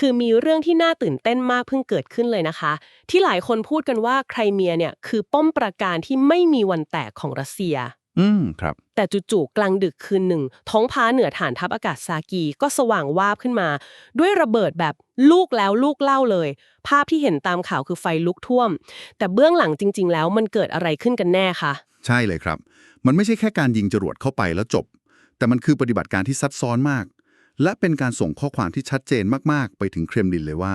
คือมีเรื่องที่น่าตื่นเต้นมากเพิ่งเกิดขึ้นเลยนะคะ ที่หลายคนพูดกันว่าไครเมียเนี่ยคือป้อมปราการที่ไม่มีวันแตกของรัสเซีย อืมครับ แต่จู่ๆกลางดึกคืนหนึ่ง ท้องพ้าเหนือฐานทัพอากาศซากีก็สว่างวาบขึ้นมา ด้วยระเบิดแบบลูกแล้วลูกเล่าเลย ภาพที่เห็นตามข่าวคือไฟลุกท่วม แต่เบื้องหลังจริง ๆ แล้วมันเกิดอะไรขึ้นกันแน่คะใช่เลยครับ มันไม่ใช่แค่การยิงจรวดเข้าไปแล้วจบ แต่มันคือปฏิบัติการที่ซับซ้อนมาก และเป็นการส่งข้อความที่ชัดเจนมาก ๆ ไปถึงเครมลินเลยว่า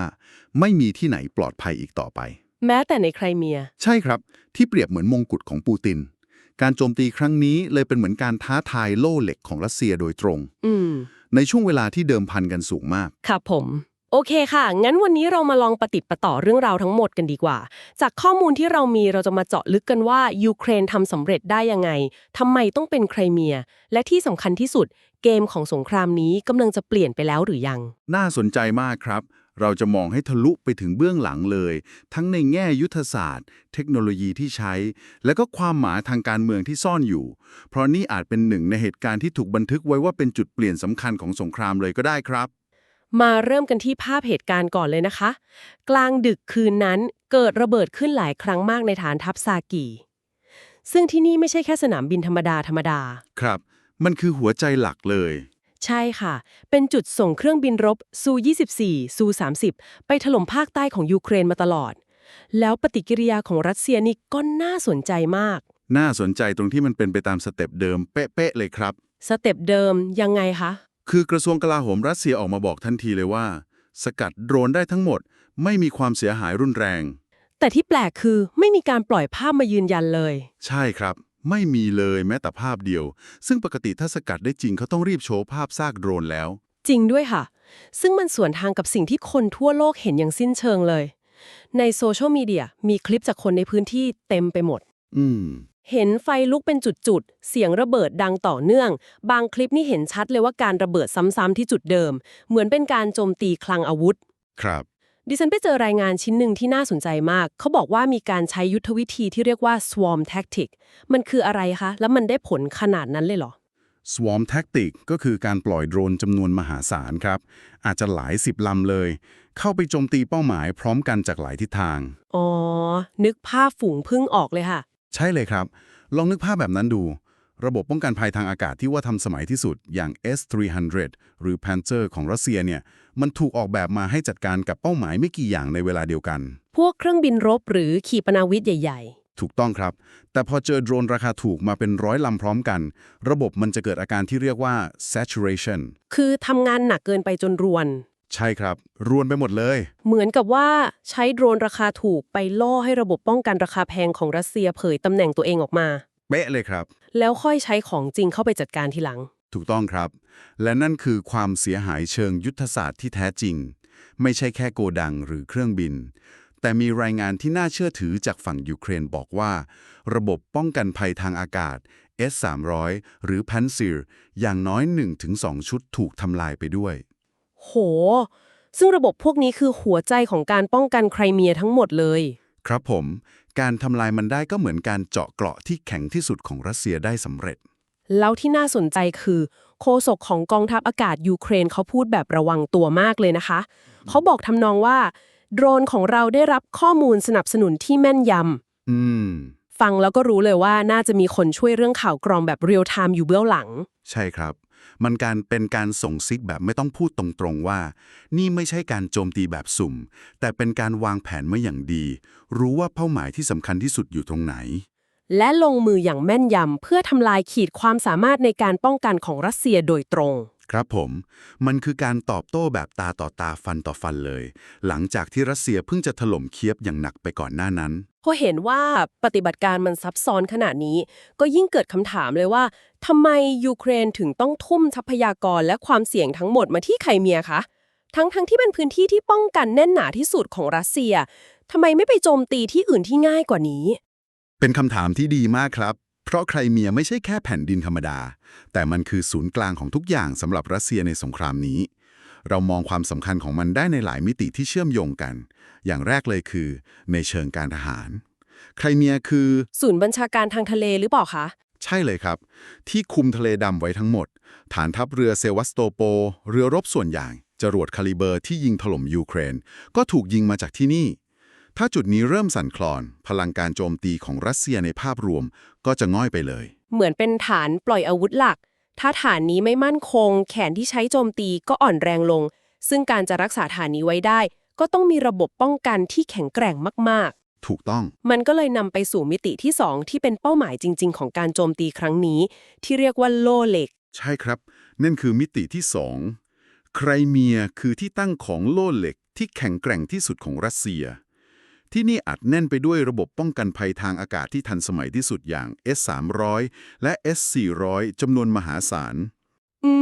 ไม่มีที่ไหนปลอดภัยอีกต่อไป แม้แต่ในไครเมีย ใช่ครับ ที่เปรียบเหมือนมงกุฎของปูติน การโจมตีครั้งนี้เลยเป็นเหมือนการท้าทายโล่เหล็กของรัสเซียโดยตรง อืม ในช่วงเวลาที่เดิมพันกันสูงมาก ครับผม โอเคค่ะ งั้นวันนี้เรามาลองปฏิดประต่อเรื่องราวทั้งหมดกันดีกว่า จากข้อมูลที่เรามีเราจะมาเจาะลึกกันว่ายูเครนทำสำเร็จได้ยังไงทำไมต้องเป็นไครเมีย และที่สำคัญที่สุด เกมของสงครามนี้กำลังจะเปลี่ยนไปแล้วหรือยัง น่าสนใจมากครับ เราจะมองให้ทะลุไปถึงเบื้องหลังเลย ทั้งในแง่ยุทธศาสตร์ เทคโนโลยีที่ใช้ และก็ความหมายทางการเมืองที่ซ่อนอยู่ เพราะนี่อาจเป็นหนึ่งในเหตุการณ์ที่ถูกบันทึกไว้ว่าเป็นจุดเปลี่ยนสำคัญของสงครามเลยก็ได้ครับ มาเริ่มกันที่ภาพเหตุการณ์ก่อนเลยนะคะ กลางดึกคืนนั้นเกิดระเบิดขึ้นหลายครั้งมากในฐานทัพซากีซึ่งที่นี่ไม่ใช่แค่สนามบินธรรมดาธรรมดา ครับ มันคือหัวใจหลักเลย ใช่ค่ะ เป็นจุดส่งเครื่องบินรบซู 24 ซู 30 ไปถล่มภาคใต้ของยูเครนมาตลอด แล้วปฏิกิริยาของรัสเซียนี่ก็น่าสนใจมาก น่าสนใจตรงที่มันเป็นไปตามสเต็ปเดิมเป๊ะๆเลยครับ สเต็ปเดิมยังไงคะ คือกระทรวงกลาโหมรัสเซียออกมาบอกทันทีเลยว่า สกัดโดรนได้ทั้งหมด ไม่มีความเสียหายรุนแรง แต่ที่แปลกคือไม่มีการปล่อยภาพมายืนยันเลย ใช่ครับ ไม่มีเลยแม้แต่ภาพเดียว ซึ่งปกติถ้าสกัดได้จริงเขาต้องรีบโชว์ภาพซากโดรนแล้ว จริงด้วยค่ะ ซึ่งมันสวนทางกับสิ่งที่คนทั่วโลกเห็นอย่างสิ้นเชิงเลย ในโซเชียลมีเดียมีคลิปจากคนในพื้นที่เต็มไปหมด อืม เห็นไฟลุกเป็นจุดๆ เสียงระเบิดดังต่อเนื่อง บางคลิปนี่เห็นชัดเลยว่าการระเบิดซ้ำๆที่จุดเดิม เหมือนเป็นการโจมตีคลังอาวุธ ครับ ดิฉันไปเจอรายงานชิ้นหนึ่งที่น่าสนใจมาก เขาบอกว่ามีการใช้ยุทธวิธีที่เรียกว่า swarm tactic มันคืออะไรคะ แล้วมันได้ผลขนาดนั้นเลยเหรอ Swarm Tactic ก็คือการปล่อยโดรนจำนวนมหาศาลครับ อาจจะหลายสิบลำเลย เข้าไปโจมตีเป้าหมายพร้อมกันจากหลายทิศทาง อ๋อ นึกภาพฝูงพึ่งออกเลยค่ะ ใช่เลยครับ ลองนึกภาพแบบนั้นดู ระบบป้องกันภัยทางอากาศที่ว่าทำสมัยที่สุดอย่าง S-300 หรือ Panzer ของรัสเซียเนี่ย มันถูกออกแบบมาให้จัดการกับเป้าหมายไม่กี่อย่างในเวลาเดียวกัน พวกเครื่องบินรบหรือขีปนาวิทใหญ่ถูกต้องครับ แต่พอเจอโดรนราคาถูกมาเป็นร้อยลำพร้อมกัน ระบบมันจะเกิดอาการที่เรียกว่า saturation ๆคือทำงานหนักเกินไปจนรวน ใช่ครับ รวนไปหมดเลย เหมือนกับว่าใช้โดรนราคาถูกไปล่อให้ระบบป้องกันราคาแพงของรัสเซียเผยตำแหน่งตัวเองออกมา เป๊ะเลยครับ แล้วค่อยใช้ของจริงเข้าไปจัดการทีหลัง ถูกต้องครับ และนั่นคือความเสียหายเชิงยุทธศาสตร์ที่แท้จริง ไม่ใช่แค่โกดังหรือเครื่องบิน แต่มีรายงานที่น่าเชื่อถือจากฝั่งยูเครนบอกว่า ระบบป้องกันภัยทางอากาศ S-300 หรือ Pantsir อย่างน้อย 1-2 ชุดถูกทำลายไปด้วย โห ซึ่งระบบพวกนี้คือหัวใจของการป้องกันไครเมียทั้งหมดเลย ครับผม การทำลายมันได้ก็เหมือนการเจาะเกราะที่แข็งที่สุดของรัสเซียได้สำเร็จ แล้วที่น่าสนใจคือโฆษกของกองทัพอากาศยูเครนเขาพูดแบบระวังตัวมากเลยนะคะ เขาบอกทำนองว่า โดรนของเราได้รับข้อมูลสนับสนุนที่แม่นยอืมำฟังแล้วก็รู้เลยว่าน่าจะมีคนช่วยเรื่องข่าวกรองแบบเรียลไทม์อยู่เบื้องหลัง ใช่ครับ มันการเป็นการส่งซิกแบบไม่ต้องพูดตรงๆว่า นี่ไม่ใช่การโจมตีแบบสุ่ม แต่เป็นการวางแผนมาอย่างดี รู้ว่าเป้าหมายที่สำคัญที่สุดอยู่ตรงไหน และลงมืออย่างแม่นยำเพื่อทำลายขีดความสามารถในการป้องกันของรัสเซียโดยตรง ครับผม มันคือการตอบโต้แบบตาต่อตาฟันต่อฟันเลย หลังจากที่รัสเซียเพิ่งจะถล่มเคียบอย่างหนักไปก่อนหน้านั้น พอเห็นว่าปฏิบัติการมันซับซ้อนขนาดนี้ ก็ยิ่งเกิดคำถามเลยว่าทำไมยูเครนถึงต้องทุ่มทรัพยากรและความเสี่ยงทั้งหมดมาที่ไครเมียคะ ทั้งทั้งที่เป็นพื้นที่ที่ป้องกันแน่นหนาที่สุดของรัสเซียทำไมไม่ไปโจมตีที่อื่นที่ง่ายกว่านี้ เป็นคำถามที่ดีมากครับ เพราะไครเมียไม่ใช่แค่แผ่นดินธรรมดา แต่มันคือศูนย์กลางของทุกอย่างสำหรับรัสเซียในสงครามนี้ เรามองความสำคัญของมันได้ในหลายมิติที่เชื่อมโยงกัน อย่างแรกเลยคือ ในเชิงการทหาร ไครเมียคือ ศูนย์บัญชาการทางทะเลหรือเปล่าคะ ใช่เลยครับ ที่คุมทะเลดำไว้ทั้งหมด ฐานทัพเรือเซวัสโตโป เรือรบส่วนใหญ่จรวดคาลิเบอร์ที่ยิงถล่มยูเครน ก็ถูกยิงมาจากที่นี่ ถ้าจุดนี้เริ่มสั่นคลอน พลังการโจมตีของรัสเซียในภาพรวมก็จะง่อยไปเลย เหมือนเป็นฐานปล่อยอาวุธหลัก ถ้าฐานนี้ไม่มั่นคง แขนที่ใช้โจมตีก็อ่อนแรงลง ซึ่งการจะรักษาฐานนี้ไว้ได้ ก็ต้องมีระบบป้องกันที่แข็งแกร่งมากถูกต้องๆมันก็เลยนำไปสู่มิติที่ 2 ที่เป็นเป้าหมายจริง ๆ ของการโจมตีครั้งนี้ ที่เรียกว่าโล่เหล็ก ใช่ครับ นั่นคือมิติที่สองไครเมียคือที่ตั้งของโล่เหล็กที่แข็งแกร่งที่สุดของรัสเซีย ที่นี่อัดแน่นไปด้วยระบบป้องกันภัยทางอากาศที่ทันสมัยที่สุดอย่าง S300 และ S400 จำนวนมหาศาล อื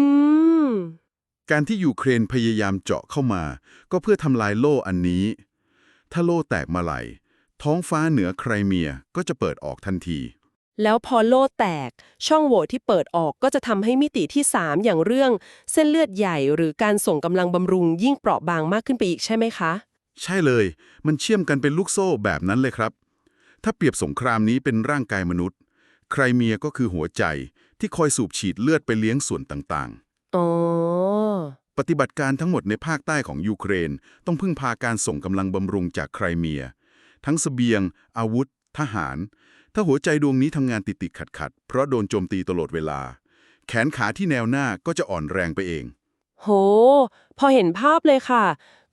ม การที่ยูเครนพยายามเจาะเข้ามา ก็เพื่อทำลายโล่อันนี้ ถ้าโล่แตกมาไหลท้องฟ้าเหนือไครเมียก็จะเปิดออกทันที แล้วพอโล่แตก ช่องโหว่ที่เปิดออกก็จะทำให้มิติที่ 3 อย่างเรื่อง เส้นเลือดใหญ่หรือการส่งกำลังบำรุงยิ่งเปราะบางมากขึ้นไปอีกใช่ไหมคะ ใช่เลย มันเชื่อมกันเป็นลูกโซ่แบบนั้นเลยครับ ถ้าเปรียบสงครามนี้เป็นร่างกายมนุษย์ไครเมียก็คือหัวใจ ที่คอยสูบฉีดเลือดไปเลี้ยงส่วนต่างอ๋อๆปฏิบัติการทั้งหมดในภาคใต้ของยูเครน ต้องพึ่งพาการส่งกำลังบำรุงจากไครเมีย ทั้งสเสบียง อาวุธ ทหาร ถ้าหัวใจดวงนี้ทำงานติดติดขัดขัดๆเพราะโดนโจมตีตลอดเวลา แขนขาที่แนวหน้าก็จะอ่อนแรงไปเอง โห พอเห็นภาพเลยค่ะ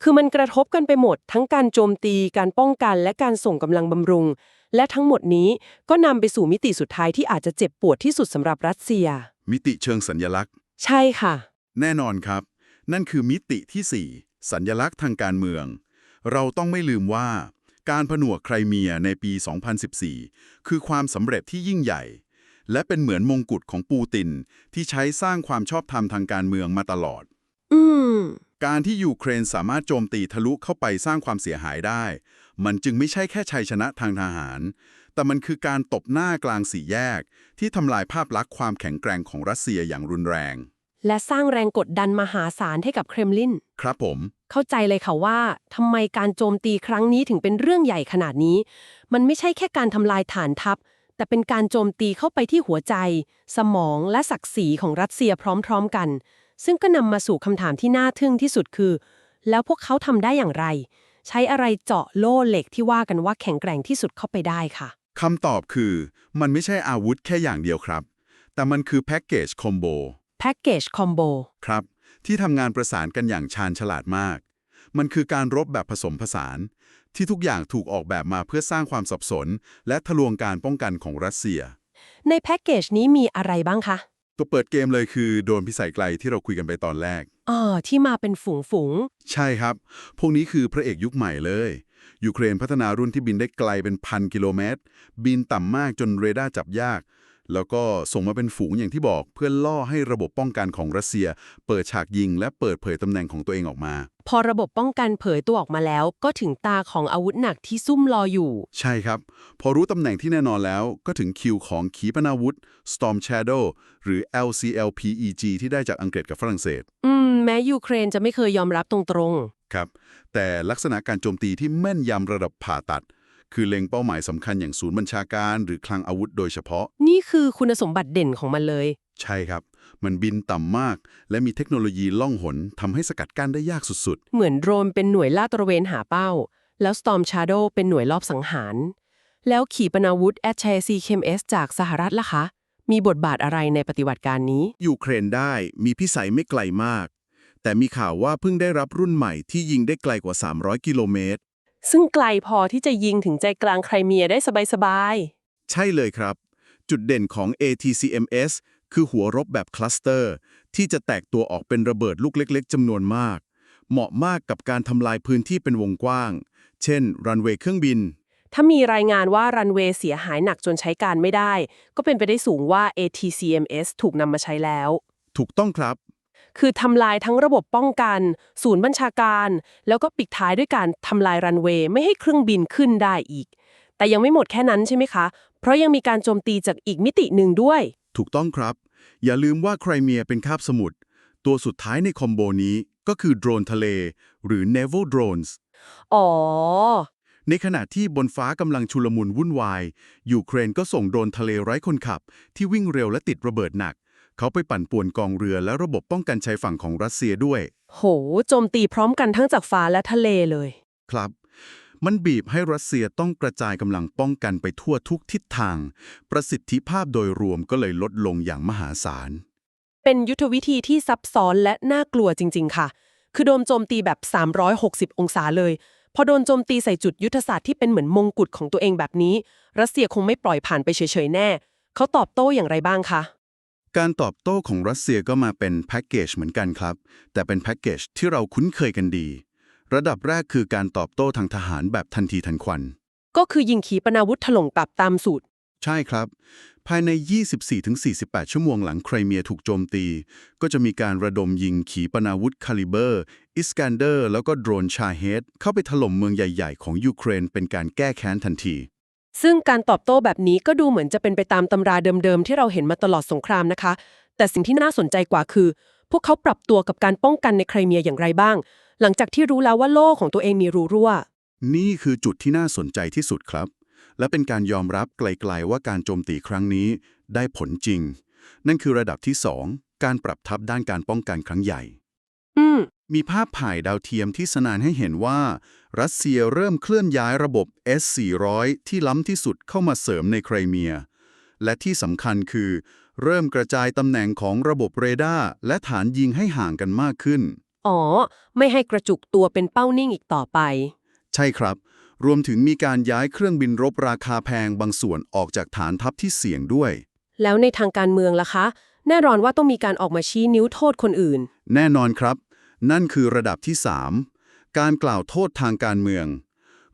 คือมันกระทบกันไปหมด ทั้งการโจมตี การป้องกัน และการส่งกำลังบำรุง และทั้งหมดนี้ก็นำไปสู่มิติสุดท้ายที่อาจจะเจ็บปวดที่สุดสำหรับรัสเซีย มิติเชิงสัญญลักษณ์ ใช่ค่ะ แน่นอนครับ นั่นคือมิติที่ 4 สัญญลักษณ์ทางการเมือง เราต้องไม่ลืมว่า การผนวกไครเมียในปี 2014 คือความสำเร็จที่ยิ่งใหญ่ และเป็นเหมือนมงกุฎของปูตินที่ใช้สร้างความชอบธรรมทางการเมืองมาตลอด อืม การที่ยูเครนสามารถโจมตีทะลุเข้าไปสร้างความเสียหายได้ มันจึงไม่ใช่แค่ชัยชนะทางทหาร แต่มันคือการตบหน้ากลางสี่แยก ที่ทำลายภาพลักษณ์ความแข็งแกร่งของรัสเซียอย่างรุนแรง และสร้างแรงกดดันมหาศาลให้กับเครมลิน ครับผม เข้าใจเลยค่ะว่าทำไมการโจมตีครั้งนี้ถึงเป็นเรื่องใหญ่ขนาดนี้ มันไม่ใช่แค่การทำลายฐานทัพ แต่เป็นการโจมตีเข้าไปที่หัวใจ สมองและศักดิ์ศรีของรัสเซียพร้อม ๆ กัน ซึ่งก็นำมาสู่คำถามที่น่าทึ่งที่สุดคือ แล้วพวกเขาทำได้อย่างไร ใช้อะไรเจาะโล่เหล็กที่ว่ากันว่าแข็งแกร่งที่สุดเข้าไปได้ค่ะคำตอบคือมันไม่ใช่อาวุธแค่อย่างเดียวครับ แต่มันคือแพ็กเกจคอมโบแพ็กเกจคอมโบครับ ที่ทำงานประสานกันอย่างชาญฉลาดมาก มันคือการรบแบบผสมผสาน ที่ทุกอย่างถูกออกแบบมาเพื่อสร้างความสับสน และทะลวงการป้องกันของรัสเซีย ในแพ็กเกจนี้มีอะไรบ้างคะ ตัวเปิดเกมเลยคือโดรนพิสัยไกลที่เราคุยกันไปตอนแรกอ๋อที่มาเป็นฝูงฝูงใช่ครับ พวกนี้คือพระเอกยุคใหม่เลย ยูเครนพัฒนารุ่นที่บินได้ไกลเป็นพันกิโลเมตร บินต่ำมากจนเรดาร์จับยาก แล้วก็ส่งมาเป็นฝูงอย่างที่บอกเพื่อล่อให้ระบบป้องกันของรัสเซีย เปิดฉากยิง และเปิดเผยตำแหน่งของตัวเองออกมา พอระบบป้องกันเผยตัวออกมาแล้ว ก็ถึงตาของอาวุธหนักที่ซุ่มรออยู่ ใช่ครับ พอรู้ตำแหน่งที่แน่นอนแล้ว ก็ถึงคิวของขีปนาวุธ Storm Shadow หรือ LCLPEG ที่ได้จากอังกฤษกับฝรั่งเศส อืม แม้ยูเครนจะไม่เคยยอมรับตรงครับ แต่ลักษณะการโจมตีที่แม่นยำระดับผ่าตัด คือเล็งเป้าหมายสำคัญอย่างศูนย์บัญชาการ หรือคลังอาวุธโดยเฉพาะๆนี่คือคุณสมบัติเด่นของมันเลย ใช่ครับ มันบินต่ำมาก และมีเทคโนโลยีล่องหนทำให้สกัดกั้นได้ยากสุดเหมือนโดรนเป็นหน่วยลาดตระเวนหาเป้า แล้ว Storm Shadow เป็นหน่วยรอบสังหาร แล้วขีปนาวุธ a c h a c k m s จากสหรัฐล่ะคะ มีบทบาทอะไรในปฏิบัติการนี้ ยูเครนได้มีพิสัยไม่ไกลมาก แต่มีข่าวว่าเพิ่งได้รับรุ่นใหม่ที่ยิงได้ไกลกว่า 300 กิโลเมตร ซึ่งไกลพอที่จะยิงถึงใจกลางไครเมียได้สบายใช่เลยครับ จุดเด่นของ ATCMS คือหัวรบแบบคลัสเตอร์ ที่จะแตกตัวออกเป็นระเบิดลูกเล็ก ๆจำนวนมาก เหมาะมากกับการทำลายพื้นที่เป็นวงกว้าง เช่น รันเวย์เครื่องบินๆถ้ามีรายงานว่ารันเวย์เสียหายหนักจนใช้การไม่ได้ ก็เป็นไปได้สูงว่า ATCMS ถูกนำมาใช้แล้ว ถูกต้องครับ คือทำลายทั้งระบบป้องกัน ศูนย์บัญชาการ แล้วก็ปิดท้ายด้วยการทำลายรันเวย์ไม่ให้เครื่องบินขึ้นได้อีก แต่ยังไม่หมดแค่นั้นใช่ไหมคะ เพราะยังมีการโจมตีจากอีกมิติหนึ่งด้วย ถูกต้องครับ อย่าลืมว่าไครเมียเป็นคาบสมุทรตัวสุดท้ายในคอมโบนี้ก็คือโดรนทะเล หรือ naval drones อ๋อ ในขณะที่บนฟ้ากำลังชุลมุนวุ่นวาย ยูเครนก็ส่งโดรนทะเลไร้คนขับ ที่วิ่งเร็วและติดระเบิดหนัก เขาไปปั่นป่วนกองเรือและระบบป้องกันชายฝั่งของรัสเซียด้วย โห โจมตีพร้อมกันทั้งจากฟ้าและทะเลเลย ครับ มันบีบให้รัสเซียต้องกระจายกำลังป้องกันไปทั่วทุกทิศทาง ประสิทธิภาพโดยรวมก็เลยลดลงอย่างมหาศาล เป็นยุทธวิธีที่ซับซ้อนและน่ากลัวจริง ๆ ค่ะ คือโดนโจมตีแบบ 360 องศาเลย พอโดนโจมตีใส่จุดยุทธศาสตร์ที่เป็นเหมือนมงกุฎของตัวเองแบบนี้ รัสเซียคงไม่ปล่อยผ่านไปเฉยๆแน่ เขาตอบโต้อย่างไรบ้างคะ การตอบโต้ของรัสเซียก็มาเป็นแพ็กเกจเหมือนกันครับ แต่เป็นแพ็กเกจที่เราคุ้นเคยกันดี ระดับแรกคือการตอบโต้ทางทหารแบบทันทีทันควัน ก็คือยิงขีปนาวุธถล่มกลับตามสูตร ใช่ครับ ภายใน 24-48 ชั่วโมงหลังไครเมียถูกโจมตี ก็จะมีการระดมยิงขีปนาวุธคาลิเบอร์ อิสกันเดอร์ แล้วก็โดรนชาเฮดเข้าไปถล่มเมืองใหญ่ ๆ ของยูเครนเป็นการแก้แค้นทันที ซึ่งการตอบโต้แบบนี้ก็ดูเหมือนจะเป็นไปตามตำราเดิมๆ ที่เราเห็นมาตลอดสงครามนะคะ แต่สิ่งที่น่าสนใจกว่าคือ พวกเขาปรับตัวกับการป้องกันในไครเมียอย่างไรบ้าง หลังจากที่รู้แล้วว่าโล่ของตัวเองมีรูรั่ว นี่คือจุดที่น่าสนใจที่สุดครับ และเป็นการยอมรับไกลๆว่าการโจมตีครั้งนี้ได้ผลจริง นั่นคือระดับที่ 2 การปรับทับด้านการป้องกันครั้งใหญ่ อืม มีภาพถ่ายดาวเทียมที่สนานให้เห็นว่า รัสเซียเริ่มเคลื่อนย้ายระบบ S-400 ที่ล้ำที่สุดเข้ามาเสริมในไครเมีย และที่สำคัญคือ เริ่มกระจายตำแหน่งของระบบเรดาร์และฐานยิงให้ห่างกันมากขึ้น อ๋อ ไม่ให้กระจุกตัวเป็นเป้านิ่งอีกต่อไป ใช่ครับ รวมถึงมีการย้ายเครื่องบินรบราคาแพงบางส่วนออกจากฐานทัพที่เสี่ยงด้วย แล้วในทางการเมืองล่ะคะ แน่นอนว่าต้องมีการออกมาชี้นิ้วโทษคนอื่น แน่นอนครับ นั่นคือระดับที่ 3 การกล่าวโทษทางการเมือง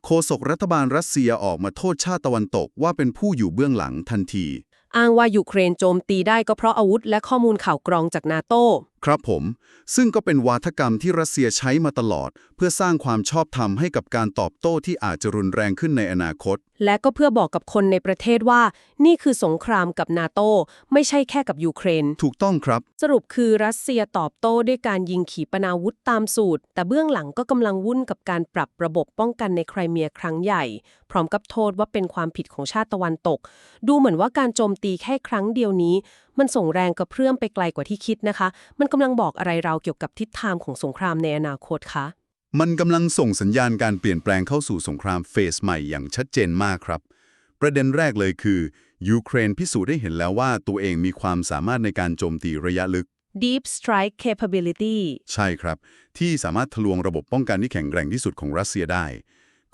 โฆษกรัฐบาลรัสเซียออกมาโทษชาติตะวันตกว่าเป็นผู้อยู่เบื้องหลังทันที อ้างว่ายูเครนโจมตีได้ก็เพราะอาวุธและข้อมูลข่าวกรองจากนาโตครับผม ซึ่งก็เป็นวาทกรรมที่รัสเซียใช้มาตลอด เพื่อสร้างความชอบธรรมให้กับการตอบโต้ที่อาจจะรุนแรงขึ้นในอนาคต และก็เพื่อบอกกับคนในประเทศว่า นี่คือสงครามกับนาโตไม่ใช่แค่กับยูเครน ถูกต้องครับ สรุปคือรัสเซียตอบโต้ด้วยการยิงขีปนาวุธตามสูตร แต่เบื้องหลังก็กำลังวุ่นกับการปรับระบบป้องกันในไครเมียครั้งใหญ่ พร้อมกับโทษว่าเป็นความผิดของชาติตะวันตก ดูเหมือนว่าการโจมตีแค่ครั้งเดียวนี้ มันส่งแรงกระเพื่อมไปไกลกว่าที่คิดนะคะ มันกำลังบอกอะไรเราเกี่ยวกับทิศทางของสงครามในอนาคตคะ มันกำลังส่งสัญญาณการเปลี่ยนแปลงเข้าสู่สงครามเฟสใหม่อย่างชัดเจนมากครับ ประเด็นแรกเลยคือยูเครนพิสูจน์ได้เห็นแล้วว่าตัวเองมีความสามารถในการโจมตีระยะลึก Deep Strike Capability ใช่ครับ ที่สามารถทะลวงระบบป้องกันที่แข็งแกร่งที่สุดของรัสเซียได้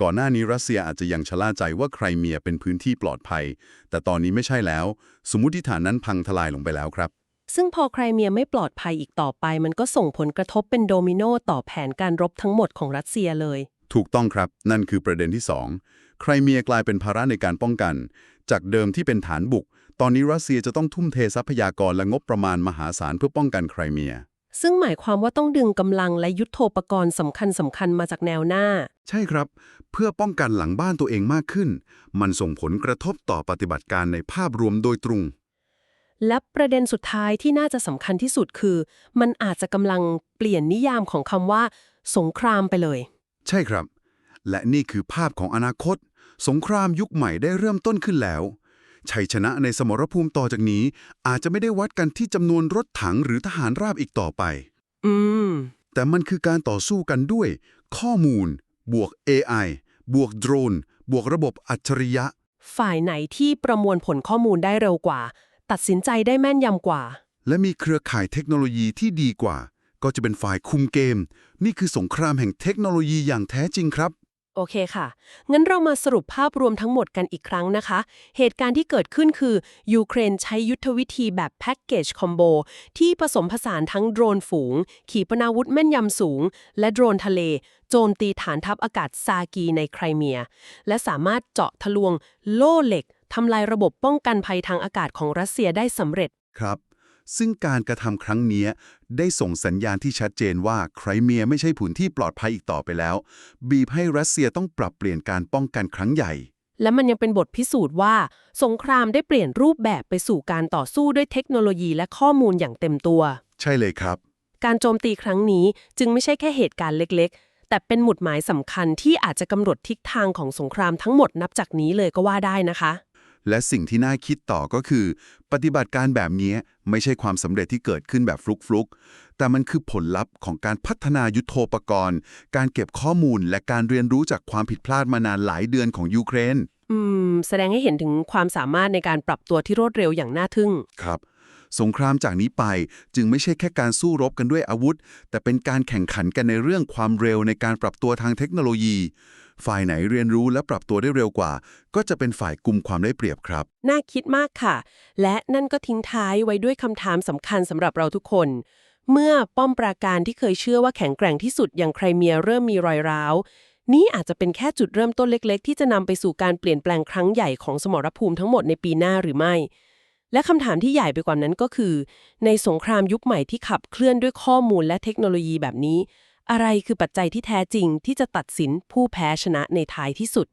ก่อนหน้านี้รัสเซียอาจจะยังชะล่าใจว่าไครเมียเป็นพื้นที่ปลอดภัย แต่ตอนนี้ไม่ใช่แล้ว สมมุติฐานนั้นพังทลายลงไปแล้วครับ ซึ่งพอไครเมียไม่ปลอดภัยอีกต่อไป มันก็ส่งผลกระทบเป็นโดมิโนต่อแผนการรบทั้งหมดของรัสเซียเลย ถูกต้องครับ นั่นคือประเด็นที่ 2 ไครเมียกลายเป็นภาระในการป้องกัน จากเดิมที่เป็นฐานบุก ตอนนี้รัสเซียจะต้องทุ่มเททรัพยากรและงบประมาณมหาศาลเพื่อป้องกันไครเมีย ซึ่งหมายความว่าต้องดึงกำลังและยุทโธปกรณ์สำคัญสำคัญๆมาจากแนวหน้า ใช่ครับ เพื่อป้องกันหลังบ้านตัวเองมากขึ้น มันส่งผลกระทบต่อปฏิบัติการในภาพรวมโดยตรง และประเด็นสุดท้ายที่น่าจะสำคัญที่สุดคือ มันอาจจะกำลังเปลี่ยนนิยามของคำว่า สงครามไปเลย ใช่ครับ และนี่คือภาพของอนาคต สงครามยุคใหม่ได้เริ่มต้นขึ้นแล้ว ชัยชนะในสมรภูมิต่อจากนี้ อาจจะไม่ได้วัดกันที่จำนวนรถถังหรือทหารราบอีกต่อไป อืม แต่มันคือการต่อสู้กันด้วย ข้อมูล บวก AI บวกโดรน บวกระบบอัจฉริยะ ฝ่ายไหนที่ประมวลผลข้อมูลได้เร็วกว่า ตัดสินใจได้แม่นยำกว่า และมีเครือข่ายเทคโนโลยีที่ดีกว่า ก็จะเป็นฝ่ายคุมเกม นี่คือสงครามแห่งเทคโนโลยีอย่างแท้จริงครับ โอเคค่ะ งั้นเรามาสรุปภาพรวมทั้งหมดกันอีกครั้งนะคะ เหตุการณ์ที่เกิดขึ้นคือ ยูเครนใช้ยุทธวิธีแบบแพ็กเกจคอมโบที่ผสมผสานทั้งโดรนฝูง ขีปนาวุธแม่นยำสูง และโดรนทะเล โจมตีฐานทัพอากาศซากีในไครเมีย และสามารถเจาะทะลวง โล่เหล็ก ทำลายระบบป้องกันภัยทางอากาศของรัสเซียได้สำเร็จ ครับ ซึ่งการกระทำครั้งนี้ได้ส่งสัญญาณที่ชัดเจนว่าไครเมียไม่ใช่ผืนที่ปลอดภัยอีกต่อไปแล้ว บีบให้รัสเซียต้องปรับเปลี่ยนการป้องกันครั้งใหญ่ และมันยังเป็นบทพิสูจน์ว่า สงครามได้เปลี่ยนรูปแบบไปสู่การต่อสู้ด้วยเทคโนโลยีและข้อมูลอย่างเต็มตัว ใช่เลยครับ การโจมตีครั้งนี้จึงไม่ใช่แค่เหตุการณ์เล็ก ๆแต่เป็นหมุดหมายสำคัญที่อาจจะกำหนดทิศทางของสงครามทั้งหมดนับจากนี้เลยก็ว่าได้นะคะ และสิ่งที่น่าคิดต่อก็คือ ปฏิบัติการแบบนี้ไม่ใช่ความสำเร็จที่เกิดขึ้นแบบฟลุกๆ แต่มันคือผลลัพธ์ของการพัฒนายุทโธปกรณ์ การเก็บข้อมูลและการเรียนรู้จากความผิดพลาดมานานหลายเดือนของยูเครน อืม แสดงให้เห็นถึงความสามารถในการปรับตัวที่รวดเร็วอย่างน่าทึ่ง ครับ สงครามจากนี้ไปจึงไม่ใช่แค่การสู้รบกันด้วยอาวุธ แต่เป็นการแข่งขันกันในเรื่องความเร็วในการปรับตัวทางเทคโนโลยี ฝ่ายไหนเรียนรู้และปรับตัวได้เร็วกว่า ก็จะเป็นฝ่ายกลุ่มความได้เปรียบครับ น่าคิดมากค่ะ และนั่นก็ทิ้งท้ายไว้ด้วยคำถามสำคัญสำหรับเราทุกคน เมื่อป้อมปราการที่เคยเชื่อว่าแข็งแกร่งที่สุดอย่างไครเมียเริ่มมีรอยร้าว นี้อาจจะเป็นแค่จุดเริ่มต้นเล็ก ๆ ที่จะนำไปสู่การเปลี่ยนแปลงครั้งใหญ่ของสมรภูมิทั้งหมดในปีหน้าหรือไม่และคำถามที่ใหญ่ไปกว่านั้นก็คือ ในสงครามยุคใหม่ที่ขับเคลื่อนด้วยข้อมูลและเทคโนโลยีแบบนี้ อะไรคือปัจจัยที่แท้จริงที่จะตัดสินผู้แพ้ชนะในท้ายที่สุด